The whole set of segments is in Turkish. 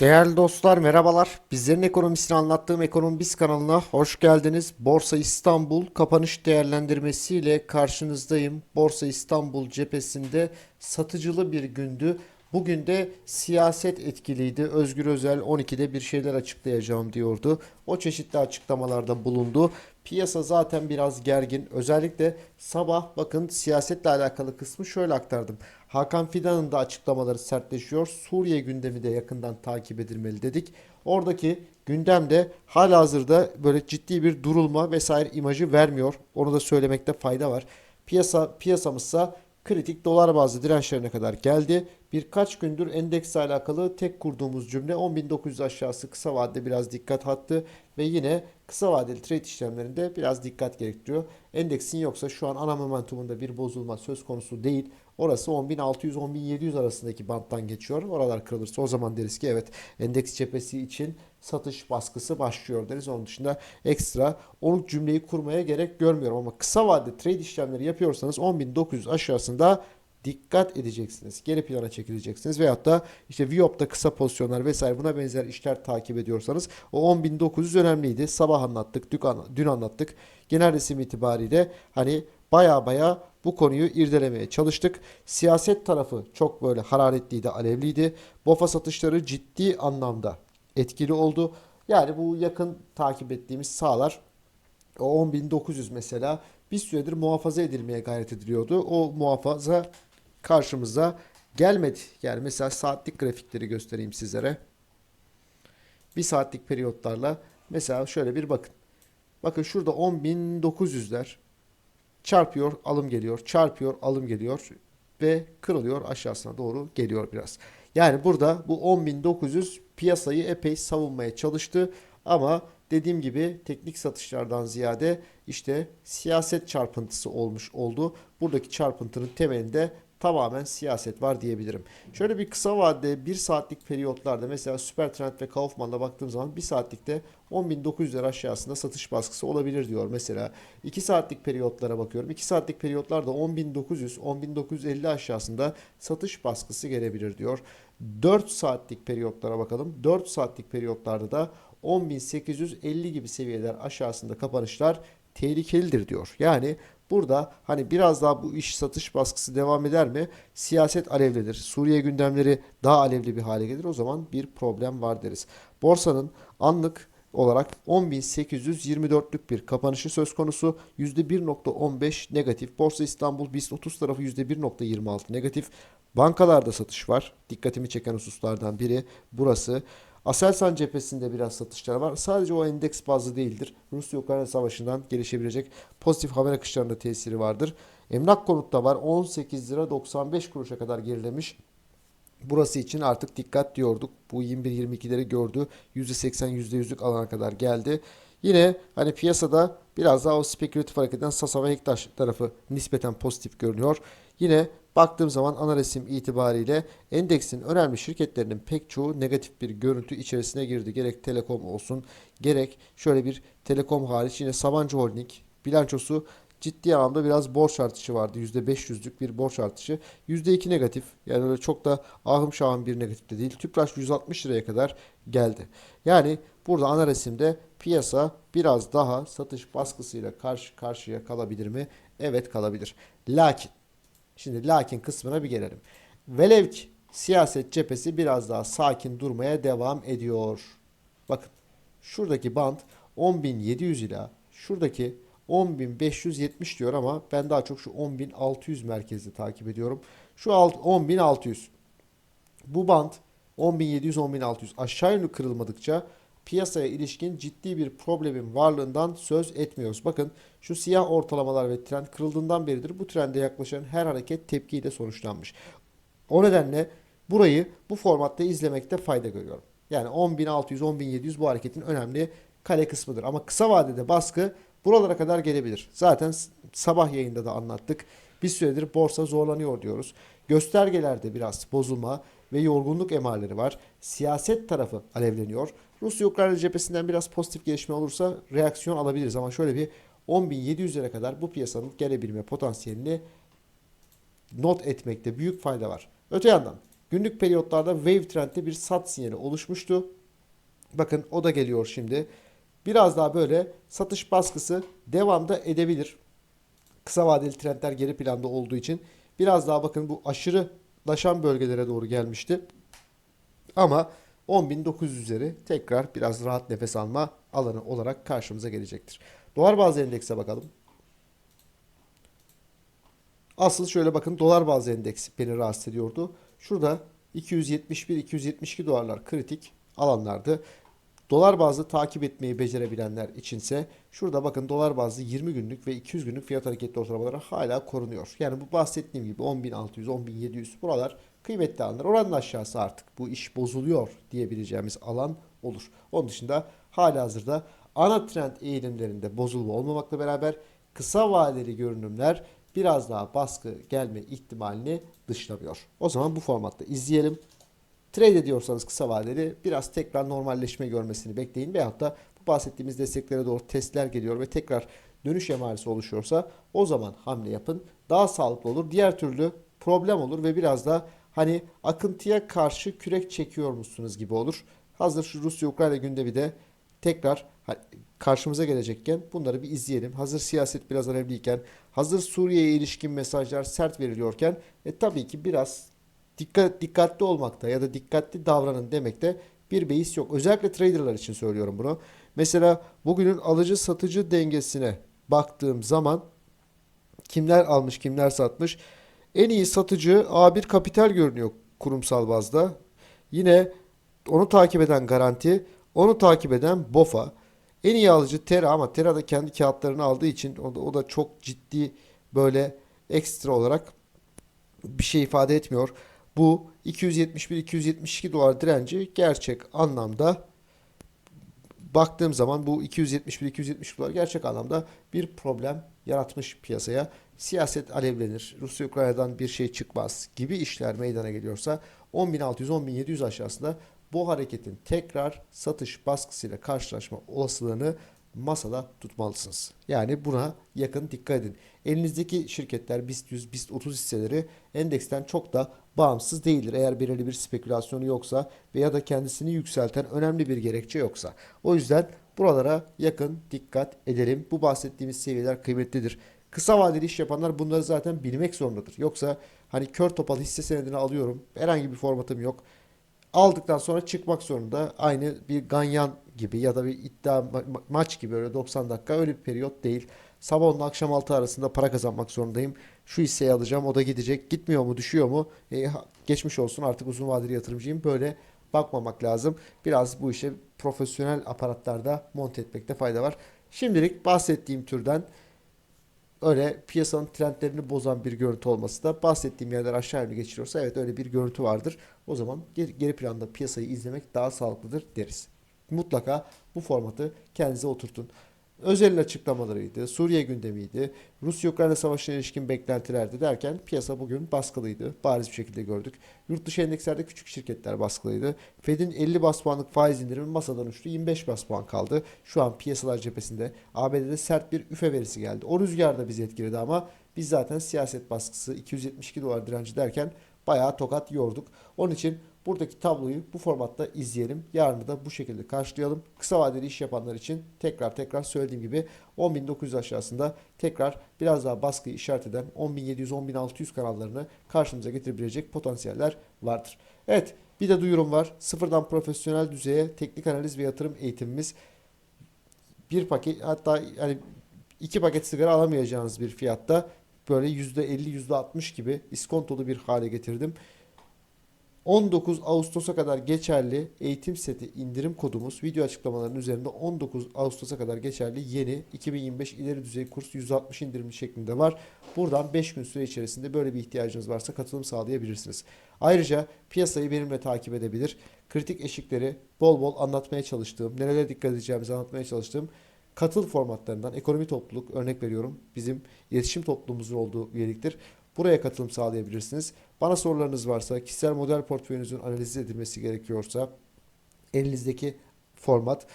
Değerli dostlar merhabalar. Bizlerin ekonomisini anlattığım Ekonomi Biz kanalına hoş geldiniz. Borsa İstanbul kapanış değerlendirmesiyle karşınızdayım. Borsa İstanbul cephesinde satıcılı bir gündü. Bugün de siyaset etkiliydi. Özgür Özel 12'de bir şeyler açıklayacağım diyordu. O çeşitli açıklamalarda bulundu. Piyasa zaten biraz gergin. Özellikle sabah bakın siyasetle alakalı kısmı şöyle aktardım. Hakan Fidan'ın da açıklamaları sertleşiyor. Suriye gündemi de yakından takip edilmeli dedik. Oradaki gündemde halihazırda böyle ciddi bir durulma vesaire imajı vermiyor. Onu da söylemekte fayda var. Piyasa piyasamızsa kritik dolar bazlı dirençlerine kadar geldi. Birkaç gündür endeksle alakalı tek kurduğumuz cümle 10.900 aşağısı kısa vadede biraz dikkat hattı ve yine kısa vadeli trade işlemlerinde biraz dikkat gerektiriyor. Endeksin yoksa şu an ana momentumunda bir bozulma söz konusu değil. Orası 10.600-10.700 arasındaki banttan geçiyor. Oralar kırılırsa o zaman deriz ki evet endeks cephesi için satış baskısı başlıyor deriz. Onun dışında ekstra onu cümleyi kurmaya gerek görmüyorum ama kısa vadede trade işlemleri yapıyorsanız 10.900 aşağısında dikkat edeceksiniz. Geri plana çekileceksiniz. Veyahut da işte Viop'ta kısa pozisyonlar vesaire buna benzer işler takip ediyorsanız o 10.900 önemliydi. Sabah anlattık, dün an- dün anlattık. Genel resim itibariyle hani baya baya bu konuyu irdelemeye çalıştık. Siyaset tarafı çok böyle hararetliydi, alevliydi. BOFA satışları ciddi anlamda etkili oldu. Yani bu yakın takip ettiğimiz sahalar o 10.900 mesela bir süredir muhafaza edilmeye gayret ediliyordu. O muhafaza karşımıza gelmedi. Yani mesela saatlik grafikleri göstereyim sizlere. Bir saatlik periyotlarla mesela şöyle bir bakın. Bakın şurada 10.900'ler çarpıyor, alım geliyor, çarpıyor, alım geliyor ve kırılıyor aşağısına doğru geliyor biraz. Yani burada bu 10.900 piyasayı epey savunmaya çalıştı ama dediğim gibi teknik satışlardan ziyade işte siyaset çarpıntısı olmuş oldu. Buradaki çarpıntının temelinde tamamen siyaset var diyebilirim. Şöyle bir kısa vadede 1 saatlik periyotlarda mesela Supertrend ve Kaufman'da baktığım zaman 1 saatlikte 10.900'ler aşağısında satış baskısı olabilir diyor. Mesela 2 saatlik periyotlara bakıyorum. 2 saatlik periyotlarda 10.900, 10.950 aşağısında satış baskısı gelebilir diyor. 4 saatlik periyotlara bakalım. 4 saatlik periyotlarda da 10.850 gibi seviyeler aşağısında kapanışlar tehlikelidir diyor. Yani burada hani biraz daha bu iş satış baskısı devam eder mi? Siyaset alevlidir. Suriye gündemleri daha alevli bir hale gelir. O zaman bir problem var deriz. Borsanın anlık olarak 10.824'lük bir kapanışı söz konusu. %1.15 negatif. Borsa İstanbul BIST 30 tarafı %1.26 negatif. Bankalarda satış var. Dikkatimi çeken hususlardan biri burası. Aselsan cephesinde biraz satışlar var. Sadece o endeks bazlı değildir. Rusya-Ukrayna savaşından gelişebilecek pozitif haber akışlarında tesiri vardır. Emlak konutta var. 18 lira 95 kuruşa kadar gerilemiş. Burası için artık dikkat diyorduk. Bu 21-22'leri gördü. %80 %100'lük alana kadar geldi. Yine hani piyasada biraz daha o spekülatif hareketten Sasa ve Hektaş tarafı nispeten pozitif görünüyor. Yine baktığım zaman ana resim itibariyle endeksin önemli şirketlerinin pek çoğu negatif bir görüntü içerisine girdi. Gerek Telekom olsun gerek şöyle bir Telekom hariç yine Sabancı Holding bilançosu ciddi anlamda biraz borç artışı vardı. %500'lük bir borç artışı. %2 negatif. Yani öyle çok da ahım şahım bir negatif de değil. Tüpraş 160 liraya kadar geldi. Yani burada ana resimde piyasa biraz daha satış baskısıyla karşı karşıya kalabilir mi? Evet kalabilir. Lakin Şimdi lakin kısmına bir gelelim. Velev ki siyaset cephesi biraz daha sakin durmaya devam ediyor. Bakın şuradaki band 10.700 ila şuradaki 10.570 diyor ama ben daha çok şu 10.600 merkezli takip ediyorum. Şu alt 10.600. Bu band 10.700-10.600 aşağı yönlü kırılmadıkça piyasaya ilişkin ciddi bir problemin varlığından söz etmiyoruz. Bakın şu siyah ortalamalar ve trend kırıldığından beridir bu trende yaklaşan her hareket tepkiyle sonuçlanmış. O nedenle burayı bu formatta izlemekte fayda görüyorum. Yani 10.600-10.700 bu hareketin önemli kale kısmıdır. Ama kısa vadede baskı buralara kadar gelebilir. Zaten sabah yayında da anlattık. Bir süredir borsa zorlanıyor diyoruz. Göstergelerde biraz bozulma ve yorgunluk emareleri var. Siyaset tarafı alevleniyor. Rusya-Ukrayna cephesinden biraz pozitif gelişme olursa reaksiyon alabiliriz. Ama şöyle bir 10.700'lere kadar bu piyasanın gelebilme potansiyelini not etmekte büyük fayda var. Öte yandan Günlük periyotlarda wave trendde bir sat sinyali oluşmuştu. Bakın o da geliyor şimdi. Biraz daha böyle satış baskısı devamda edebilir. Kısa vadeli trendler geri planda olduğu için biraz daha bakın bu aşırılaşan bölgelere doğru gelmişti. Ama 10.900 üzeri tekrar biraz rahat nefes alma alanı olarak karşımıza gelecektir. Dolar bazlı endekse bakalım. Asıl şöyle bakın dolar bazlı endeks beni rahatsız ediyordu. Şurada 271-272 dolarlar kritik alanlardı. Dolar bazlı takip etmeyi becerebilenler içinse şurada bakın dolar bazlı 20 günlük ve 200 günlük fiyat hareketli ortalamaları hala korunuyor. Yani bu bahsettiğim gibi 10.600, 10.700 buralar kıymetli alanlar. Oranın aşağısı artık bu iş bozuluyor diyebileceğimiz alan olur. Onun dışında hala hazırda ana trend eğilimlerinde bozulma olmamakla beraber kısa vadeli görünümler biraz daha baskı gelme ihtimalini dışlamıyor. O zaman bu formatta izleyelim. Trade ediyorsanız kısa vadeli biraz tekrar normalleşme görmesini bekleyin veyahut da bu bahsettiğimiz desteklere doğru testler geliyor ve tekrar dönüş emaresi oluşuyorsa o zaman hamle yapın. Daha sağlıklı olur. Diğer türlü problem olur ve biraz da hani akıntıya karşı kürek çekiyormuşsunuz gibi olur. Hazır şu Rusya-Ukrayna gündemi de tekrar karşımıza gelecekken bunları bir izleyelim. Hazır siyaset biraz önemliyken, hazır Suriye'ye ilişkin mesajlar sert veriliyorken e, tabii ki biraz dikkat dikkatli olmakta ya da dikkatli davranın demekte bir beis yok. Özellikle traderlar için söylüyorum bunu. Mesela bugünün alıcı satıcı dengesine baktığım zaman kimler almış kimler satmış en iyi satıcı A1 Kapital görünüyor kurumsal bazda. Yine onu takip eden Garanti, onu takip eden BOFA. En iyi alıcı Tera ama Tera da kendi kağıtlarını aldığı için o da, o da çok ciddi böyle ekstra olarak bir şey ifade etmiyor. Bu 271-272 dolar direnci gerçek anlamda baktığım zaman bu 271-270 dolar gerçek anlamda bir problem yaratmış piyasaya. Siyaset alevlenir, Rusya Ukrayna'dan bir şey çıkmaz gibi işler meydana geliyorsa 10.600-10.700 aşağısında bu hareketin tekrar satış baskısıyla karşılaşma olasılığını masada tutmalısınız. Yani buna yakın dikkat edin. Elinizdeki şirketler BIST 100, BIST 30 hisseleri endeksten çok da bağımsız değildir. Eğer belirli bir spekülasyonu yoksa veya da kendisini yükselten önemli bir gerekçe yoksa. O yüzden buralara yakın dikkat edelim. Bu bahsettiğimiz seviyeler kıymetlidir. Kısa vadeli iş yapanlar bunları zaten bilmek zorundadır. Yoksa hani kör topal hisse senedini alıyorum. Herhangi bir formatım yok aldıktan sonra çıkmak zorunda. Aynı bir ganyan gibi ya da bir iddia ma- maç gibi öyle 90 dakika öyle bir periyot değil. Sabah 10 akşam 6 arasında para kazanmak zorundayım. Şu hisseyi alacağım o da gidecek. Gitmiyor mu düşüyor mu? E, geçmiş olsun artık uzun vadeli yatırımcıyım. Böyle bakmamak lazım. Biraz bu işe profesyonel aparatlarda monte etmekte fayda var. Şimdilik bahsettiğim türden öyle piyasanın trendlerini bozan bir görüntü olması da bahsettiğim yerler aşağı yönlü geçiriyorsa evet öyle bir görüntü vardır. O zaman geri, geri planda piyasayı izlemek daha sağlıklıdır deriz. Mutlaka bu formatı kendinize oturtun. Özel'in açıklamalarıydı, Suriye gündemiydi, Rusya-Ukrayna savaşına ilişkin beklentilerdi derken piyasa bugün baskılıydı. Bariz bir şekilde gördük. Yurt dışı endekslerde küçük şirketler baskılıydı. Fed'in 50 bas puanlık faiz indirimi masadan uçtu. 25 bas puan kaldı. Şu an piyasalar cephesinde ABD'de sert bir üfe verisi geldi. O rüzgar da bizi etkiledi ama biz zaten siyaset baskısı 272 dolar direnci derken bayağı tokat yorduk. Onun için Buradaki tabloyu bu formatta izleyelim. Yarını da bu şekilde karşılayalım. Kısa vadeli iş yapanlar için tekrar tekrar söylediğim gibi 10.900 aşağısında tekrar biraz daha baskıyı işaret eden 10.700-10.600 kanallarını karşımıza getirebilecek potansiyeller vardır. Evet bir de duyurum var. Sıfırdan profesyonel düzeye teknik analiz ve yatırım eğitimimiz bir paket hatta yani iki paket sigara alamayacağınız bir fiyatta böyle %50 %60 gibi iskontolu bir hale getirdim. 19 Ağustos'a kadar geçerli eğitim seti indirim kodumuz video açıklamalarının üzerinde 19 Ağustos'a kadar geçerli yeni 2025 ileri düzey kurs 160 indirimli şeklinde var. Buradan 5 gün süre içerisinde böyle bir ihtiyacınız varsa katılım sağlayabilirsiniz. Ayrıca piyasayı benimle takip edebilir. Kritik eşikleri bol bol anlatmaya çalıştığım, nerelere dikkat edeceğimizi anlatmaya çalıştığım katıl formatlarından ekonomi topluluk örnek veriyorum. Bizim iletişim topluluğumuzun olduğu üyeliktir. Buraya katılım sağlayabilirsiniz. Bana sorularınız varsa, kişisel model portföyünüzün analiz edilmesi gerekiyorsa elinizdeki format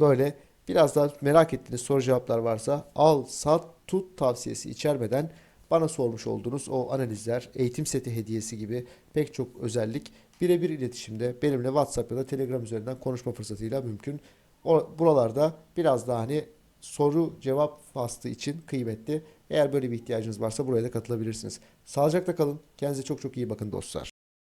böyle biraz daha merak ettiğiniz soru cevaplar varsa al, sat, tut tavsiyesi içermeden bana sormuş olduğunuz o analizler, eğitim seti hediyesi gibi pek çok özellik birebir iletişimde benimle WhatsApp ya da Telegram üzerinden konuşma fırsatıyla mümkün. O, buralarda biraz daha hani soru cevap faslı için kıymetli. Eğer böyle bir ihtiyacınız varsa buraya da katılabilirsiniz. Sağlıcakla kalın. Kendinize çok çok iyi bakın dostlar.